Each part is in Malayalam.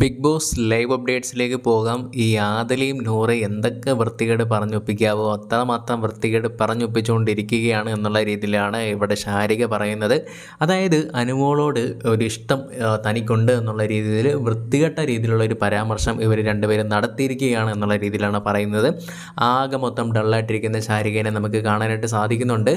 ബിഗ് ബോസ് ലൈവ് അപ്ഡേറ്റ്സിലേക്ക് പോകാം. ഈ ആദലിയും നൂറ് എന്തൊക്കെ വൃത്തികേട് പറഞ്ഞൊപ്പിക്കാവോ അത്രമാത്രം വൃത്തികേട് പറഞ്ഞൊപ്പിച്ചുകൊണ്ടിരിക്കുകയാണ് എന്നുള്ള രീതിയിലാണ് ഇവിടെ ശാരിക പറയുന്നത്. അതായത് അനുമോളോട് ഒരു ഇഷ്ടം തനിക്കുണ്ട് എന്നുള്ള രീതിയിൽ വൃത്തികെട്ട രീതിയിലുള്ള ഒരു പരാമർശം ഇവർ രണ്ടുപേരും നടത്തിയിരിക്കുകയാണ് എന്നുള്ള രീതിയിലാണ് പറയുന്നത്. ആകെ മൊത്തം ഡള്ളായിട്ടിരിക്കുന്ന ശാരികേനെ നമുക്ക് കാണാനായിട്ട് സാധിക്കുന്നുണ്ട്.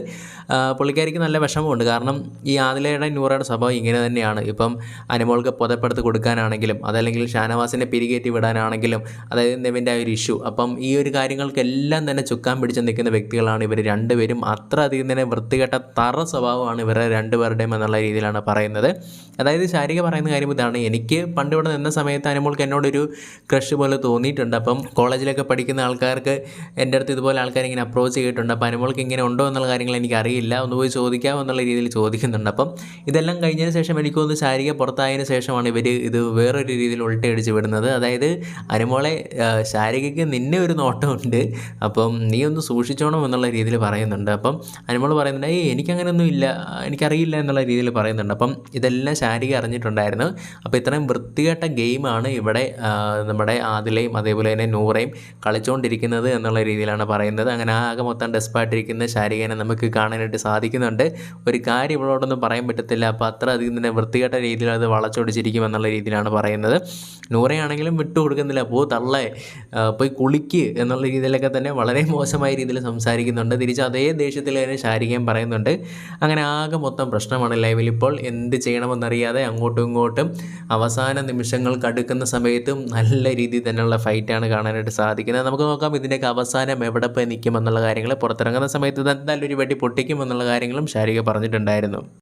പുള്ളിക്കാരിക്ക് നല്ല വിഷമമുണ്ട്. കാരണം ഈ ആദിലയുടെ നൂറയുടെ സ്വഭാവം ഇങ്ങനെ തന്നെയാണ്. ഇപ്പം അനുമോൾക്ക് പുതപ്പെടുത്ത് കൊടുക്കാനാണെങ്കിലും അതല്ലെങ്കിൽ ഷാനവാസിനെ പിരികേറ്റി വിടാനാണെങ്കിലും അതായത് നെവിന്റെ ആ ഒരു ഇഷ്യൂ. അപ്പം ഈ ഒരു കാര്യങ്ങൾക്കെല്ലാം തന്നെ ചുക്കാൻ പിടിച്ച് നിൽക്കുന്ന വ്യക്തികളാണ് ഇവർ രണ്ടുപേരും. അത്ര അധികം തന്നെ വൃത്തികെട്ട തറ സ്വഭാവമാണ് ഇവരുടെ രണ്ടുപേരുടെയും എന്നുള്ള രീതിയിലാണ് പറയുന്നത്. അതായത് ശാരിക പറയുന്ന കാര്യം ഇതാണ്. എനിക്ക് പണ്ട് ഇവിടെ നിന്ന സമയത്ത് അനുമോൾക്ക് എന്നോടൊരു ക്രഷ് പോലെ തോന്നിയിട്ടുണ്ട്. അപ്പം കോളേജിലൊക്കെ പഠിക്കുന്ന ആൾക്കാർക്ക് എന്റെ അടുത്ത് ഇതുപോലെ ആൾക്കാർ ഇങ്ങനെ അപ്രോച്ച് ചെയ്തിട്ടുണ്ട്. അപ്പോൾ അനുമോൾക്ക് ഇങ്ങനെ ഉണ്ടോ എന്നുള്ള കാര്യങ്ങൾ എനിക്ക് അറിയില്ല. ഒന്ന് പോയി ചോദിക്കാം എന്നുള്ള രീതിയിൽ ചോദിക്കുന്നുണ്ട്. അപ്പം ഇതെല്ലാം കഴിഞ്ഞതിന് ശേഷം എനിക്കൊന്ന് ശാരിക പുറത്തായതിനു ശേഷമാണ് ഇവർ ഇത് വേറൊരു രീതിയിൽ ഉൾട്ടയടിച്ച് വിടുന്നത്. അതായത് അനുമോളെ ശാരികയ്ക്ക് നിന്നെ ഒരു നോട്ടമുണ്ട്. അപ്പം നീ ഒന്ന് സൂക്ഷിച്ചോണം എന്നുള്ള രീതിയിൽ പറയുന്നുണ്ട്. അപ്പം അനുമോൾ പറയുന്നുണ്ട് ഏയ് എനിക്കങ്ങനെയൊന്നും ഇല്ല. എനിക്കറിയില്ല എന്നുള്ള രീതിയിൽ പറയുന്നുണ്ട്. അപ്പം ഇതെല്ലാം ശാരിക അറിഞ്ഞിട്ടുണ്ടായിരുന്നു. അപ്പോൾ ഇത്രയും വൃത്തികെട്ട ഗെയിമാണ് ഇവിടെ നമ്മുടെ ആദിലയും അതേപോലെ തന്നെ നൂറയും കളിച്ചുകൊണ്ടിരിക്കുന്നത് എന്നുള്ള രീതിയിലാണ് പറയുന്നത്. അങ്ങനെ ആകെ മൊത്തം ഡെസ്പായിട്ടിരിക്കുന്ന ശാരികനെ നമുക്ക് കാണാനായിട്ട് സാധിക്കുന്നുണ്ട്. ഒരു കാര്യം ഇവളോടൊന്നും പറയാൻ പറ്റത്തില്ല. അപ്പോൾ അത്ര അധികം തന്നെ വൃത്തികെട്ട രീതിയിൽ അത് വളച്ചൊടിച്ചിരിക്കും എന്നുള്ള രീതിയിലാണ് പറയുന്നത്. നൂറയാണെങ്കിലും വിട്ടു കൊടുക്കുന്നില്ല. പോ തള്ളേ. പോയി കുളിക്ക് എന്നുള്ള രീതിയിലൊക്കെ തന്നെ വളരെ മോശമായ രീതിയിൽ സംസാരിക്കുന്നുണ്ട്. തിരിച്ച് അതേ ദേഷ്യത്തിൽ തന്നെ ശാരികയും പറയുന്നുണ്ട്. അങ്ങനെ ആകെ മൊത്തം പ്രശ്നമാണ് ലൈവിൽ ഇപ്പോൾ. എന്ത് ചെയ്യണമെന്നറിയാതെ അങ്ങോട്ടും ഇങ്ങോട്ടും അവസാന നിമിഷങ്ങൾ അടുക്കുന്ന സമയത്തും നല്ല രീതിയിൽ തന്നെയുള്ള ഫൈറ്റാണ് കാണാനായിട്ട് സാധിക്കുന്നത്. നമുക്ക് നോക്കാം ഇതിന്റെയൊക്കെ അവസാനം എവിടെ പോയി നിൽക്കുമെന്നുള്ള കാര്യങ്ങൾ. പുറത്തിറങ്ങുന്ന സമയത്ത് എന്തായാലും ഒരു വെടി പൊട്ടിക്കുമെന്നുള്ള കാര്യങ്ങളും ശാരിക പറഞ്ഞിട്ടുണ്ടായിരുന്നു.